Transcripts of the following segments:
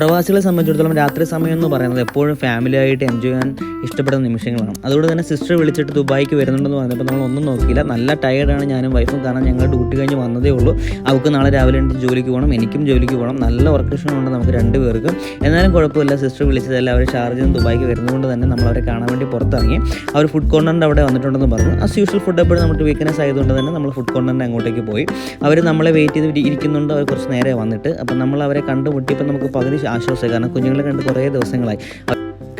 പ്രവാസികളെ സംബന്ധിച്ചിടത്തോളം രാത്രി സമയം എന്ന് പറയുന്നത് എപ്പോഴും ഫാമിലി ആയിട്ട് എൻജോയ് ചെയ്യാൻ ഇഷ്ടപ്പെടുന്ന നിമിഷങ്ങളാണ്. അതുകൊണ്ട് തന്നെ സിസ്റ്റർ വിളിച്ചിട്ട് ദുബായിക്ക് വരുന്നുണ്ടെന്ന് പറഞ്ഞപ്പോൾ നമ്മൾ ഒന്നും നോക്കിയില്ല. നല്ല ടയർഡാണ് ഞാനും വൈഫും കാരണം ഞങ്ങൾ ഡ്യൂട്ടി കഴിഞ്ഞ് വന്നതേ ഉള്ളൂ. അവൾക്ക് നാളെ രാവിലെ എണീറ്റ് ജോലിക്ക് പോകണം. എനിക്കും ജോലിക്ക് പോകണം. നല്ല വർക്ക് ഉണ്ട് നമുക്ക് രണ്ട് പേർക്കും. എന്നാലും കുഴപ്പമില്ല. സിസ്റ്റർ വിളിച്ചതല്ല അവർ ഷാർജിൽ നിന്ന് ദുബായിക്ക് വരുന്നതുകൊണ്ട് തന്നെ നമ്മൾ അവരെ കാണാൻ വേണ്ടി പുറത്തിറങ്ങി. അവർ ഫുഡ് കോർണറിന്റെ അവിടെ വന്നിട്ടുണ്ടെന്ന് പറഞ്ഞു. ആസ് യൂഷ്വൽ ഫുഡ് എപ്പോഴും നമുക്ക് വീക്ക്നെസ് ആയതുകൊണ്ട് തന്നെ നമ്മൾ ഫുഡ് കോർണറിന്റെ അങ്ങോട്ടേക്ക് പോയി. അവർ നമ്മളെ വെയിറ്റ് ചെയ്ത് ഇരിക്കുന്നുണ്ട്. അവർ കുറച്ച് നേരെ വന്നിട്ട്. അപ്പം നമ്മൾ അവരെ കണ്ടുമുട്ടിയപ്പോൾ നമുക്ക് പകുതി ആശ്വാസമായി. കാരണം കുഞ്ഞുങ്ങളെ കണ്ട് കുറേ ദിവസങ്ങളായി.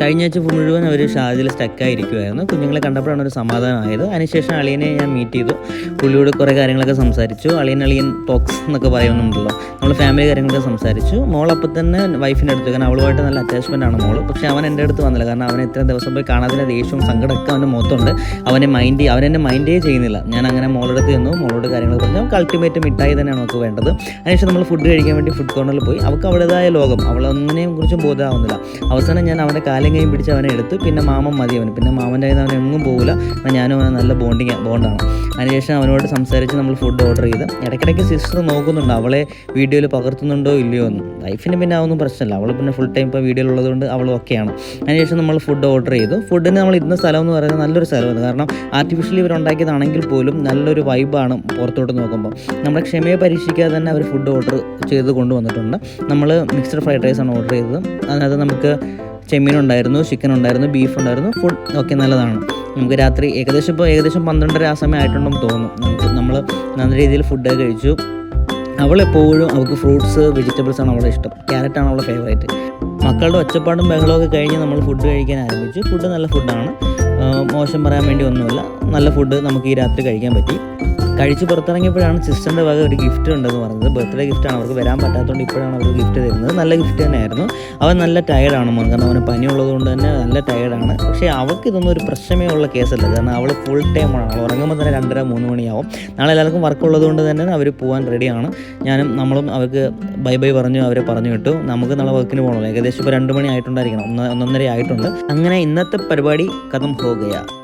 കഴിഞ്ഞ ആഴ്ച മുഴുവൻ അവർ ഷാജിൽ സ്റ്റക്കായിരിക്കുമായിരുന്നു കുഞ്ഞുങ്ങളെ കണ്ടപ്പോഴാണ് ഒരു സമാധാനമായത് അതിനുശേഷം അളിയനെ ഞാൻ മീറ്റ് ചെയ്തു. പുള്ളിയോട് കുറേ കാര്യങ്ങളൊക്കെ സംസാരിച്ചു. അളിയൻ അളിയൻ ടോക്സ് എന്നൊക്കെ പറയുന്നുണ്ടല്ലോ. നമ്മൾ ഫാമിലി കാര്യങ്ങളൊക്കെ സംസാരിച്ചു. മോൾ തന്നെ വൈഫിന്റെ അടുത്ത് കാരണം അവളുമായിട്ട് നല്ല അറ്റാച്ച്മെന്റ് ആണ് മോൾ. പക്ഷേ അവൻ എന്റെ അടുത്ത് വന്നില്ല. കാരണം അവൻ ഇത്രയും ദിവസം പോയി കാണാതിന്റെ ദേഷ്യവും സങ്കടമൊക്കെ അവന്റെ മുഖത്തുണ്ട്. അവനെ മൈൻഡ് അവൻ എന്നെ മൈൻഡേ ചെയ്യുന്നില്ല. ഞാൻ അങ്ങനെ മോളടുത്ത് ചെന്നു. മോളോട് കാര്യങ്ങൾ പറഞ്ഞു. അവൾക്ക് അൾട്ടിമേറ്റ് മിഠായി തന്നെയാണ് നമുക്ക് വേണ്ടത്. അതിനുശേഷം നമ്മൾ ഫുഡ് കഴിക്കാൻ വേണ്ടി ഫുഡ് കോർണറിൽ പോയി. അവൾക്ക് അവളുടേതായ ലോകം. അവളൊന്നിനെയും കുറിച്ചും ബോധമാവുന്നില്ല. അവസാനം ഞാൻ അവന്റെ കാലും കൈയും പിടിച്ച് അവനെ എടുത്തു. പിന്നെ മാമൻ മതി അവന്. പിന്നെ മാമന്റെ കയ്യിൽ നിന്ന് അവൻ എങ്ങും പോകില്ല ഞാനും അവനെ നല്ല ബോണ്ടിങ് ബോണ്ടാണ് അതിനുശേഷം അവനോട് സംസാരിച്ച് നമ്മൾ ഫുഡ് ഓർഡർ ചെയ്ത്. ഇടയ്ക്കിടയ്ക്ക് സിസ്റ്റർ നോക്കുന്നുണ്ട്. അവളെ വീഡിയോയിൽ പകർത്തുന്നുണ്ടോ ഇല്ലയോ എന്ന്. വൈഫിന് പിന്നെ അതൊന്നും പ്രശ്നമില്ല. അവൾ പിന്നെ ഫുൾ ടൈം ഇപ്പോൾ വീഡിയോയിൽ ഉള്ളതുകൊണ്ട് അവൾ ഓക്കെയാണ് അതിനുശേഷം നമ്മൾ ഫുഡ് ഓർഡർ ചെയ്തു. ഫുഡിന് നമ്മൾ ഇരുന്ന സ്ഥലം എന്ന് പറയുന്നത് നല്ലൊരു സ്ഥലമാണ്. കാരണം ആർട്ടിഫിഷ്യലി ഇവർ ഉണ്ടാക്കിയതാണെങ്കിൽ പോലും നല്ലൊരു വൈബാണ് പുറത്തോട്ട് നോക്കുമ്പോൾ നമ്മുടെ ക്ഷമയെ പരീക്ഷിക്കാതെ തന്നെ അവർ ഫുഡ് ഓർഡർ ചെയ്ത് കൊണ്ടുവന്നിട്ടുണ്ട്. നമ്മൾ മിക്സ്ഡ് ഫ്രൈഡ് റൈസ് ആണ് ഓർഡർ ചെയ്തത്. അതിനകത്ത് നമുക്ക് ചെമ്മീൻ ഉണ്ടായിരുന്നു ചിക്കൻ ഉണ്ടായിരുന്നു ബീഫ് ഉണ്ടായിരുന്നു ഫുഡ് ഒക്കെ നല്ലതാണ്. നമുക്ക് രാത്രി ഏകദേശം ഇപ്പോൾ ഏകദേശം പന്ത്രണ്ടര ആ സമയം ആയിട്ടുണ്ടെന്ന് തോന്നുന്നു. നമുക്ക് നമ്മൾ നല്ല രീതിയിൽ ഫുഡ് കഴിച്ചു. അവളെപ്പോഴും അവൾക്ക് ഫ്രൂട്ട്സ് വെജിറ്റബിൾസ് ആണ് അവളുടെ ഇഷ്ടം. ക്യാരറ്റാണ് അവളുടെ ഫേവറേറ്റ് മക്കളുടെ ഒച്ചപ്പാടും ബഹളമൊക്കെ കഴിഞ്ഞ് നമ്മൾ ഫുഡ് കഴിക്കാൻ ആരംഭിച്ചു. ഫുഡ് നല്ല ഫുഡാണ് മോശം പറയാൻ വേണ്ടി ഒന്നുമില്ല. നല്ല ഫുഡ് നമുക്ക് ഈ രാത്രി കഴിക്കാൻ പറ്റി. കഴിച്ച് പുറത്തിറങ്ങിയപ്പോഴാണ് സിസ്റ്ററിന്റെ വക ഒരു ഗിഫ്റ്റ് ഉണ്ടെന്ന് പറഞ്ഞത്. ബർത്ത്ഡേ ഗിഫ്റ്റാണ് അവർക്ക് വരാൻ പറ്റാത്തതുകൊണ്ട് ഇപ്പോഴാണ് അവർ ഗിഫ്റ്റ് തരുന്നത്. നല്ല ഗിഫ്റ്റ് തന്നെയായിരുന്നു. അവൻ നല്ല ടയർഡാണ് മോൻ. കാരണം അവന് പനി ഉള്ളതുകൊണ്ട് തന്നെ നല്ല ടയർഡാണ് പക്ഷേ അവൾക്ക് ഇതൊന്നും ഒരു പ്രശ്നമേ ഉള്ള കേസല്ല കാരണം അവൾ ഫുൾ ടൈം ആണ്. അവൾ ഉറങ്ങുമ്പോൾ തന്നെ രണ്ടര മൂന്ന് മണിയാവും. നാളെ എല്ലാവർക്കും വർക്ക് ഉള്ളതുകൊണ്ട് തന്നെ അവർ പോകാൻ റെഡിയാണ് ഞാനും നമ്മളും അവർക്ക് ബൈ ബൈ പറഞ്ഞു അവരെ പറഞ്ഞു വിട്ടു. നമുക്ക് നല്ല വർക്കിന് പോകണമല്ലോ ഏകദേശം ഇപ്പോൾ രണ്ട് മണി ആയിട്ടുണ്ടായിരിക്കണം. ഒന്ന് ഒന്നൊന്നര ആയിട്ടുണ്ട്. അങ്ങനെ ഇന്നത്തെ പരിപാടി കഥം പോകുകയാണ്